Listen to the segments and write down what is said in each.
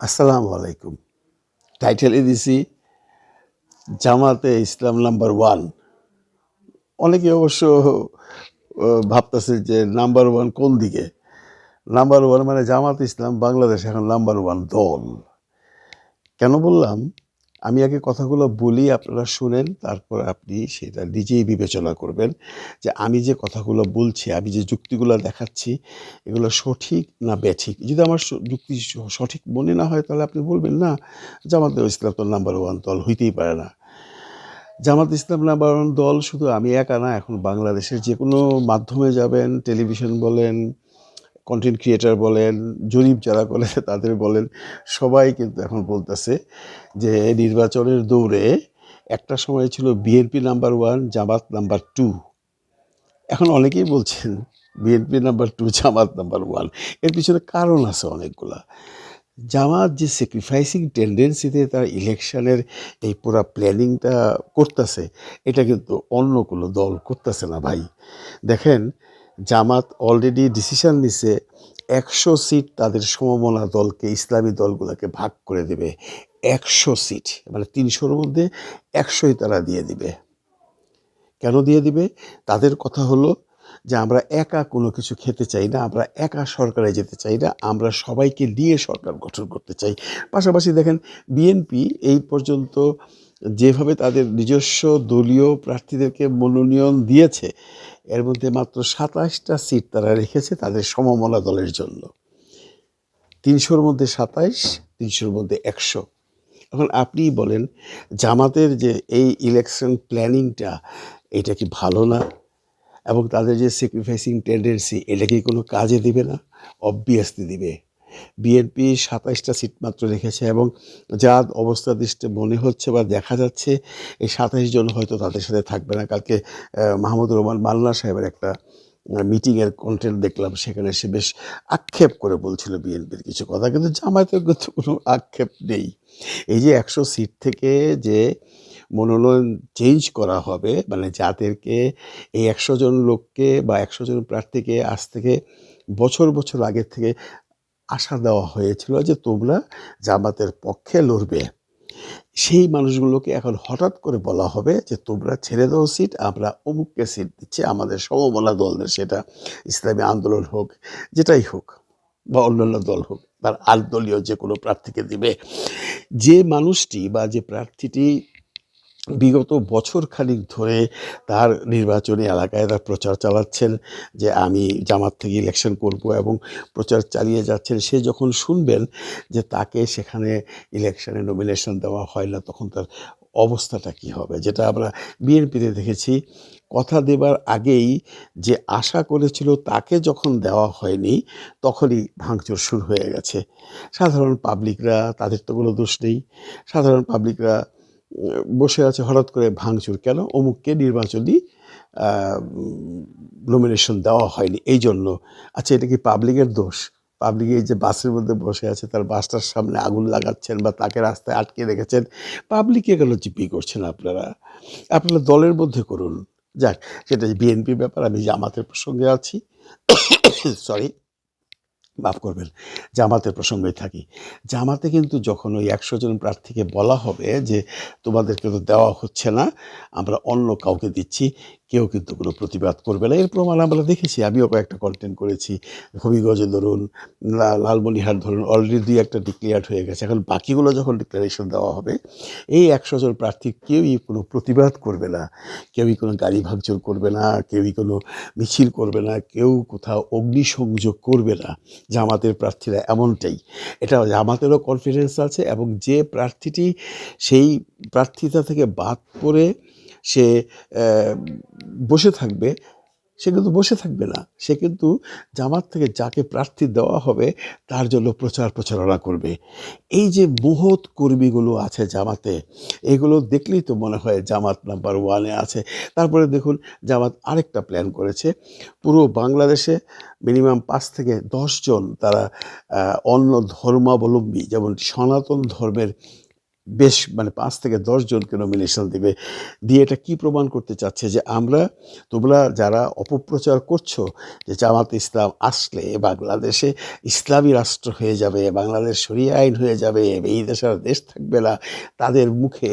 আসসালামু আলাইকুম। টাইটেলে দিছি, জামাতে ইসলাম নাম্বার ওয়ান। অনেকে অবশ্য ভাবতেছে যে নাম্বার ওয়ান কোন দিকে? নাম্বার ওয়ান মানে জামাত ইসলাম বাংলাদেশ এখন নাম্বার ওয়ান দল। কেন বললাম? আমি আগে কথাগুলো বলি, আপনারা শুনেন, তারপর আপনি সেটা নিজেই বিবেচনা করবেন যে আমি যে কথাগুলো বলছি, আমি যে যুক্তিগুলো দেখাচ্ছি, এগুলো সঠিক না ব্যাঠিক? যদি আমার যুক্তি সঠিক মনে না হয়, তাহলে আপনি বলবেন, না, জামাত ইসলাম তো নাম্বার ওয়ান দল, হইতেই পারে না। জামাত ইসলাম নাম্বার ওয়ান দল, শুধু আমি একা না, এখন বাংলাদেশের যে কোনো মাধ্যমে যাবেন, টেলিভিশন বলেন কন্টেন্ট ক্রিয়েটার বলেন, জরিপ যারা করে তাদের বলেন, সবাই কিন্তু এখন বলতেছে যে নির্বাচনের দৌড়ে একটা সময় ছিল BNP number one Jamaat number two এখন অনেকেই বলছেন BNP number two Jamaat number ওয়ানের পিছনে কারণ আছে অনেকগুলা। জামাত যে স্যাক্রিফাইসিং টেন্ডেন্সিতে তার ইলেকশনের এই পুরা প্ল্যানিংটা করতেছে, এটা কিন্তু অন্য কোনো দল করতেছে না ভাই। দেখেন জামাত অলরেডি ডিসিশন নিছে, একশো সিট তাদের সমমনা দলকে, ইসলামী দলগুলোকে ভাগ করে দেবে। একশো সিট মানে তিনশোর মধ্যে একশোই তারা দিয়ে দিবে। কেন দিয়ে দিবে? তাদের কথা হলো যে আমরা একা কোনো কিছু খেতে চাই না, আমরা একা সরকারে যেতে চাই না, আমরা সবাইকে নিয়ে সরকার গঠন করতে চাই। পাশাপাশি দেখেন, বিএনপি এই পর্যন্ত যেভাবে তাদের নিজস্ব দলীয় প্রার্থীদেরকে মনোনয়ন দিয়েছে, এর মধ্যে মাত্র সাতাশটা সিট তারা রেখেছে তাদের সমমলা দলের জন্য। তিনশোর মধ্যে সাতাইশ, তিনশোর মধ্যে একশো। এখন আপনি বলেন, জামাতের যে এই ইলেকশন প্ল্যানিংটা এটা কি ভালো না? এবং তাদের যে স্যাক্রিফাইসিং টেন্ডেন্সি এটা কি কোনো কাজে দিবে না? অবভিয়াসলি দিবে। বিএনপি সাতাইশটা সিট মাত্র রেখেছে এবং যা অবস্থা দৃষ্টে মনে হচ্ছে বা দেখা যাচ্ছে, এই সাতাইশ জন হয়তো তাদের সাথে থাকবে না। কালকে মাহমুদুর রহমান মাল্লা সাহেবের একটা মিটিংয়ের কন্টেন্ট দেখলাম, সেখানে সে বেশ আক্ষেপ করে বলছিল বিএনপির কিছু কথা, কিন্তু জামায়াতের কিন্তু কোনো আক্ষেপ নেই। এই যে একশো সিট থেকে যে মনোনয়ন চেঞ্জ করা হবে মানে যাদেরকে, এই একশো জন লোককে বা একশো জন প্রার্থীকে আজ থেকে বছর বছর আগের থেকে আশা দেওয়া হয়েছিল যে তোমরা জামাতের পক্ষে লড়বে। সেই মানুষগুলোকে এখন হঠাৎ করে বলা হবে যে, তোমরা ছেড়ে দাও সিট, আমরা অমুককে সিট দিচ্ছি, আমাদের সমমনা দলদের সেটা ইসলামী আন্দোলন হোক, যেটাই হোক, বা অন্যান্য দল হোক, তার আটদলীয় যে কোনো প্রার্থীকে দিবে। যে মানুষটি বা যে প্রার্থীটি বিগত বছর খানিক ধরে তার নির্বাচনী এলাকায় তার প্রচার চালাচ্ছেন যে আমি জামাত থেকে ইলেকশন করব এবং প্রচার চালিয়ে যাচ্ছেন। সে যখন শুনবেন যে তাকে সেখানে ইলেকশনে নমিনেশন দেওয়া হয় না, তখন তার অবস্থাটা কি হবে? যেটা আমরা বিএনপিতে দেখেছি। কথা দেবার আগেই যে আশা করেছিল তাকে যখন দেওয়া হয়নি, তখনই ভাঙচুর শুরু হয়ে গেছে। সাধারণ পাবলিকরা তাদের তো কোনো দোষ নেই। সাধারণ পাবলিকরা বসে আছে হঠাৎ করে ভাঙচুর কেন? অমুককে নির্বাচনী নমিনেশন দেওয়া হয়নি। এই জন্য। আচ্ছা এটা কি পাবলিকের দোষ? পাবলিক এই যে বাসের মধ্যে বসে আছে, তার বাসটার সামনে আগুন লাগাচ্ছেন বা তাকে রাস্তায় আটকে রেখেছেন পাবলিকে কেন জিপি করছেন আপনারা। আপনারা দলের মধ্যে করুন। যাক, সেটা বিএনপি ব্যাপার, আমি জামাতের প্রসঙ্গে আছি। সরি মাফ করবেন, জামাতের প্রসঙ্গে থাকি। জামাতে কিন্তু যখন ওই একশো জন প্রার্থীকে বলা হবে যে, তোমাদেরকে তো দেওয়া হচ্ছে না, আমরা অন্য কাউকে দিচ্ছি কেউ কিন্তু কোনো প্রতিবাদ করবে না। এর প্রমাণ আমরা দেখেছি, আমিও কয়েকটা কন্টেন্ট করেছি। হবিগঞ্জে ধরুন, লা- লালমনিহাট ধরুন অলরেডি দুই একটা ডিক্লেয়ার হয়ে গেছে। এখন বাকিগুলো যখন ডিক্লারেশন দেওয়া হবে, এই একশো জন প্রার্থী কেউই কোনো প্রতিবাদ করবে না। কেউই কোনো গাড়ি ভাঙচুর করবে না, কেউই কোনো মিছিল করবে না, কেউ কোথাও অগ্নিসংযোগ করবে না। জামাতের প্রার্থীরা এমনটাই। এটা জামাতেরও কনফিডেন্স আছে এবং যে প্রার্থীটি সেই প্রার্থিতা থেকে বাদ পড়ে সে বসে থাকবে, সে কিন্তু বসে থাকবে না। সে কিন্তু জামাত থেকে যাকে প্রার্থী দেওয়া হবে, তার জন্য প্রচার প্রচারণা করবে। এই যে মহৎ কর্মীগুলো আছে জামাতে, এগুলো দেখলেই তো মনে হয় জামাত নাম্বার ওয়ানে আছে। তারপরে দেখুন, জামাত আরেকটা প্ল্যান করেছে। পুরো বাংলাদেশে মিনিমাম পাঁচ থেকে দশজন তারা অন্য ধর্মাবলম্বী, যেমন সনাতন ধর্মের বেশ মানে পাঁচ থেকে দশ জনকে নমিনেশন দেবে। দিয়ে এটা কি প্রমাণ করতে চাচ্ছে যে আমরা, তোমরা যারা অপপ্রচার করছ যে জামাত ইসলাম আসলে বাংলাদেশে ইসলামী রাষ্ট্র হয়ে যাবে, বাংলাদেশ সরিয়ে আইন হয়ে যাবে, এই দেশে আর দেশ থাকবে না, তাদের মুখে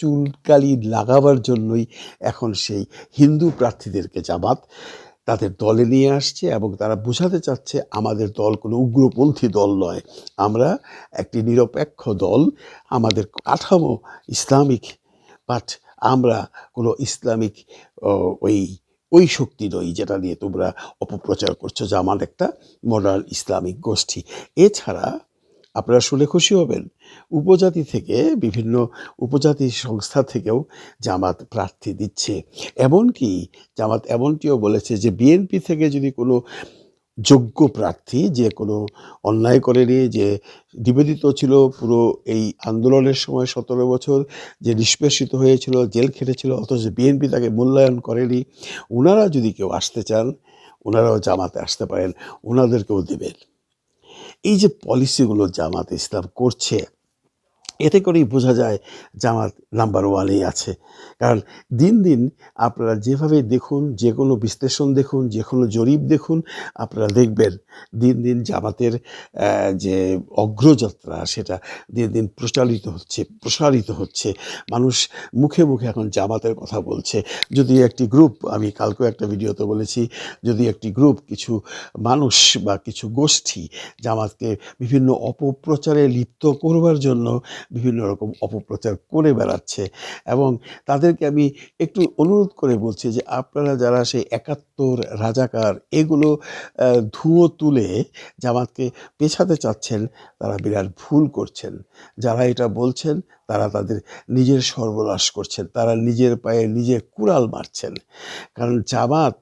চুলকালি লাগাবার জন্যই এখন সেই হিন্দু প্রার্থীদেরকে জামাত তাদের দলে নিয়ে আসছে এবং তারা বোঝাতে চাচ্ছে আমাদের দল কোনো উগ্রপন্থী দল নয়। আমরা একটি নিরপেক্ষ দল। আমাদের কাঠামো ইসলামিক বাট আমরা কোনো ইসলামিক ওই ওই শক্তি নই যেটা নিয়ে তোমরা অপপ্রচার করছ, যে আমার একটা মডার্ন ইসলামিক গোষ্ঠী। এছাড়া আপনারা শুনে খুশি হবেন। উপজাতি থেকে বিভিন্ন উপজাতি সংস্থা থেকেও জামাত প্রার্থী দিচ্ছে। এমনকি জামাত এমনটিও বলেছে যে বিএনপি থেকে যদি কোনো যোগ্য প্রার্থী যে কোনো অন্যায় করেনি, যে নিবেদিত ছিল পুরো এই আন্দোলনের সময় সতেরো বছর, যে নিষ্পেষিত হয়েছিল, জেল খেটেছিল, অথচ বিএনপি তাকে মূল্যায়ন করেনি ওনারা যদি কেউ আসতে চান ওনারাও জামাতে আসতে পারেন ওনাদেরকেও দেবেন। এই যে পলিসিগুলো জামাত ইসলাম করছে এতে করেই বোঝা যায় জামাত নাম্বার ওয়ানেই আছে। কারণ দিন দিন আপনারা যেভাবে দেখুন, যে কোনো বিশ্লেষণ দেখুন, যে কোনো জরিপ দেখুন, আপনারা দেখবেন দিন দিন জামাতের যে অগ্রযাত্রা সেটা দিন দিন প্রচারিত হচ্ছে, প্রসারিত হচ্ছে। মানুষ মুখে মুখে এখন জামাতের কথা বলছে। যদি একটি গ্রুপ আমি কালকেও একটা ভিডিওতে বলেছি যদি একটি গ্রুপ কিছু মানুষ বা কিছু গোষ্ঠী জামাতকে বিভিন্ন অপপ্রচারে লিপ্ত করবার জন্য বিভিন্ন রকম অপপ্রচার করে বেড়াচ্ছে। এবং তাদেরকে আমি একটু অনুরোধ করে বলছি যে, আপনারা যারা সেই একাত্তর রাজাকার, এগুলো ধুঁয়ো তুলে জামাতকে পেছাতে চাচ্ছেন, তারা বিরাট ভুল করছেন। যারা এটা বলছেন, তারা তাদের নিজের সর্বনাশ করছেন। তারা নিজের পায়ে নিজে কুড়াল মারছেন। কারণ জামাত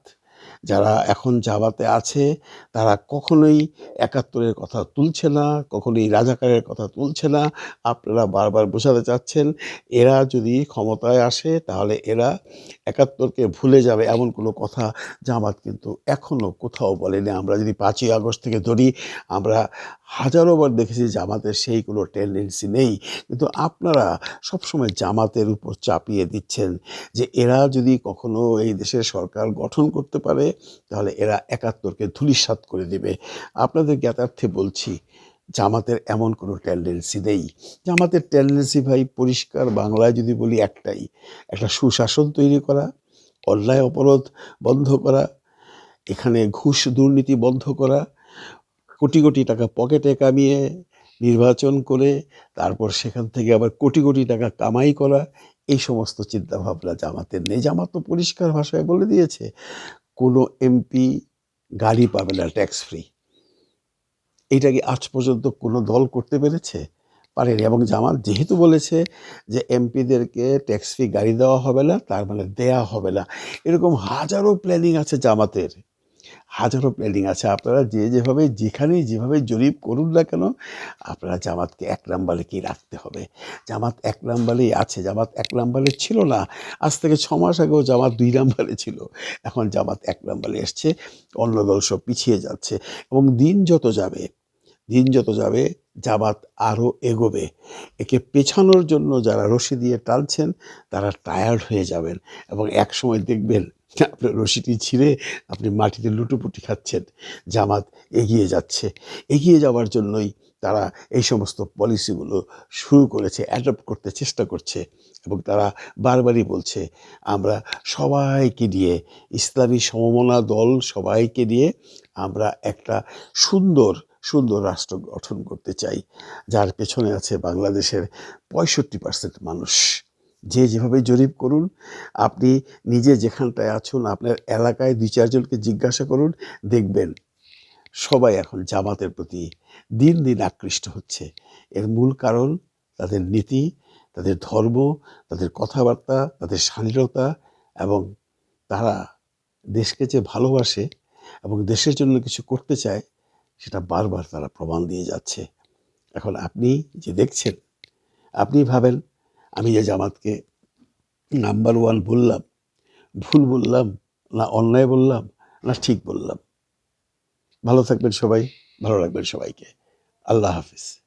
যারা এখন জামাতে আছে, তারা কখনোই একাত্তরের কথা তুলছে না, কখনোই রাজাকারের কথা তুলছে না। আপনারা বারবার বোঝাতে চাচ্ছেন, এরা যদি ক্ষমতায় আসে, তাহলে এরা একাত্তরকে ভুলে যাবে এমন কোনো কথা জামাত কিন্তু এখনও কোথাও বলেনি। আমরা যদি পাঁচই আগস্ট থেকে ধরি, আমরা হাজারোবার দেখেছি জামাতের সেই কোনো টেন্ডেন্সি নেই। কিন্তু আপনারা সবসময় জামাতের উপর চাপিয়ে দিচ্ছেন যে এরা যদি কখনো এই দেশের সরকার গঠন করতে পারে তাহলে এরা একাত্তরকে ধূলিসাৎ করে দেবে। আপনাদের জ্ঞাতার্থে বলছি, জামাতের এমন কোনো টেন্ডেন্সি নেই। জামাতের টেন্ডেন্সি ভাই পরিষ্কার, বাংলায় যদি বলি একটাই, একটা সুশাসন তৈরি করা, অন্যায় অপরাধ বন্ধ করা, এখানে ঘুষ দুর্নীতি বন্ধ করা, কোটি কোটি টাকা পকেটে কামিয়ে নির্বাচন করে, তারপর সেখান থেকে আবার কোটি কোটি টাকা কামাই করা, এই সমস্ত চিন্তাভাবনা জামাতের নেই। জামাত তো পরিষ্কার ভাষায় বলে দিয়েছে কোনো এমপি গাড়ি পাবে না ট্যাক্স ফ্রি এটা কি আজ পর্যন্ত কোনো দল করতে পেরেছে? পারেনি। এবং জামাত যেহেতু বলেছে যে এমপিদেরকে ট্যাক্স ফ্রি গাড়ি দেওয়া হবে না, তার মানে দেয়া হবে না। এরকম হাজারো প্ল্যানিং আছে জামাতের। হাজারো প্ল্যানিং আছে। আপনারা যে যেভাবে, যেখানেই যেভাবে জরিপ করুন না কেন, আপনারা জামাতকে এক নাম্বারে কি রাখতে হবে? জামাত এক নাম্বারেই আছে, জামাত এক নাম্বারে ছিল না। আজ থেকে ছ মাস আগেও জামাত দুই নাম্বারে ছিল। এখন জামাত এক নাম্বারে এসছে, অন্য দল সব পিছিয়ে যাচ্ছে। এবং দিন যত যাবে, দিন যত যাবে, জামাত আরও এগোবে। একে পেছানোর জন্য যারা রশি দিয়ে টানছেন, তারা টায়ার্ড হয়ে যাবেন। এবং এক সময় দেখবেন আপনার রশিটি ছিঁড়ে আপনি মাটিতে লুটোপুটি খাচ্ছেন, জামাত এগিয়ে যাচ্ছে। এগিয়ে যাওয়ার জন্যই তারা এই সমস্ত পলিসিগুলো শুরু করেছে অ্যাডপ্ট করতে চেষ্টা করছে এবং তারা বারবারই বলছে, আমরা সবাইকে নিয়ে ইসলামী সমমনা দল সবাইকে নিয়ে আমরা একটা সুন্দর সুন্দর রাষ্ট্র গঠন করতে চাই, যার পেছনে আছে বাংলাদেশের পঁয়ষট্টি পার্সেন্ট মানুষ। যে যেভাবে জরিপ করুন, আপনি নিজে যেখানটায় আছেন, আপনার এলাকায় দুই চারজনকে জিজ্ঞাসা করুন, দেখবেন সবাই এখন জামাতের প্রতি দিন দিন আকৃষ্ট হচ্ছে। এর মূল কারণ তাদের নীতি, তাদের ধর্ম, তাদের কথাবার্তা, তাদের শালীনতা এবং তারা দেশকে যে ভালোবাসে এবং দেশের জন্য কিছু করতে চায়, সেটা বারবার তারা প্রমাণ দিয়ে যাচ্ছে। এখন আপনি যে দেখছেন, আপনি ভাবেন আমি যে জামাতকে নাম্বার ওয়ান বললাম, ভুল বললাম, না অন্যায় বললাম, না ঠিক বললাম। ভালো থাকবেন সবাই, ভালো রাখবেন সবাইকে। আল্লাহ হাফিজ।